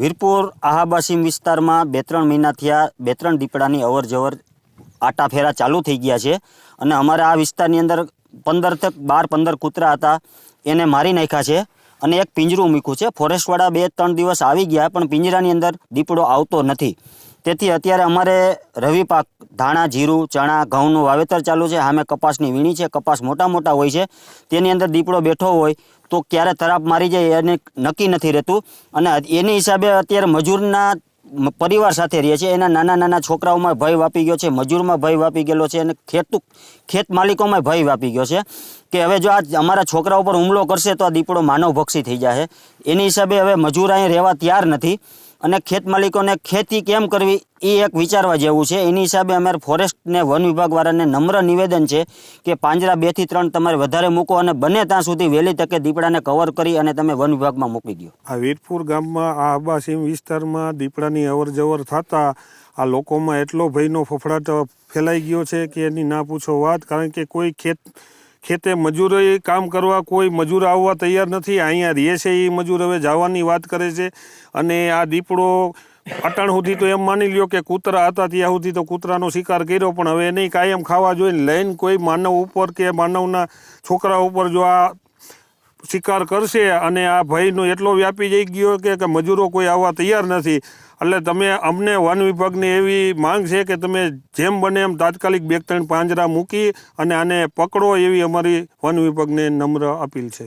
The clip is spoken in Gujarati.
વીરપુર આહાબાસીમ વિસ્તારમાં બે ત્રણ મહિના થયા બે ત્રણ દીપડાની અવર જવર આટાફેરા ચાલુ થઈ ગયા છે અને અમારા આ વિસ્તારની અંદર પંદર તક બાર પંદર કૂતરા હતા, એને મારી નાખ્યા છે અને એક પિંજરું મૂક્યું છે. ફોરેસ્ટવાળા બે ત્રણ દિવસ આવી ગયા, પણ પિંજરાની અંદર દીપડો આવતો નથી. તેથી અત્યારે અમારે રવિ પાક, ધાણા, જીરું, ચણા, ઘઉંનું વાવેતર ચાલુ છે. સામે કપાસની વીણી છે. કપાસ મોટા મોટા હોય છે. તેની અંદર દીપડો બેઠો હોય તો ક્યારે તરાપ મારી જાય એને નક્કી નથી રહેતું. અને એની હિસાબે અત્યારે મજૂરના પરિવાર સાથે રહે છે. એના નાના નાના છોકરાઓમાં ભય વાપી ગયો છે. મજૂરમાં ભય વાપી ગયેલો છે અને ખેતુ ખેત માલિકોમાં ભય વાપી ગયો છે કે હવે જો આ અમારા છોકરા ઉપર હુમલો કરશે તો આ દીપડો માનવભક્ષી થઈ જશે એની હિસાબે હવે મજૂર અહીં રહેવા તૈયાર નથી. અને ખેત માલિકોને ખેતી કેમ કરવી એ એક વિચારવા જેવું છે. એની હિસાબે અમારે ફોરેસ્ટને, વન વિભાગવાળાને નમ્ર નિવેદન છે કે પાંજરા બેથી ત્રણ તમારે વધારે મૂકો અને બને ત્યાં સુધી વહેલી તકે દીપડાને કવર કરી અને તમે વન વિભાગમાં મૂકી દો આ વીરપુર ગામમાં, આ આબાસીમ વિસ્તારમાં દીપડાની અવર જવર થતાં આ લોકોમાં એટલો ભયનો ફફડાટ ફેલાઈ ગયો છે કે એની ના પૂછો વાત, કારણ કે કોઈ ખેત ખેતે મજૂરોએ કામ કરવા કોઈ મજૂર આવવા તૈયાર નથી. અહીંયા રહે છે એ મજૂર. હવે જવાની વાત કરે છે અને આ દીપડો અટાણ સુધી તો એમ માની લ્યો કે કૂતરા હતા ત્યાં સુધી તો કૂતરાનો શિકાર કર્યો, પણ હવે એને કાયમ ખાવા જોઈએ લઈને કોઈ માનવ ઉપર કે માનવના છોકરા ઉપર જો આ શિકાર કરશે અને આ ભયનો એટલો વ્યાપી જઈ ગયો કે મજૂરો કોઈ આવવા તૈયાર નથી. એટલે તમે અમને વન વિભાગની એવી માંગ છે કે તમે જેમ બને એમ તાત્કાલિક બે ત્રણ પાંજરા મૂકી અને આને પકડો એવી અમારી વન વિભાગને નમ્ર અપીલ છે.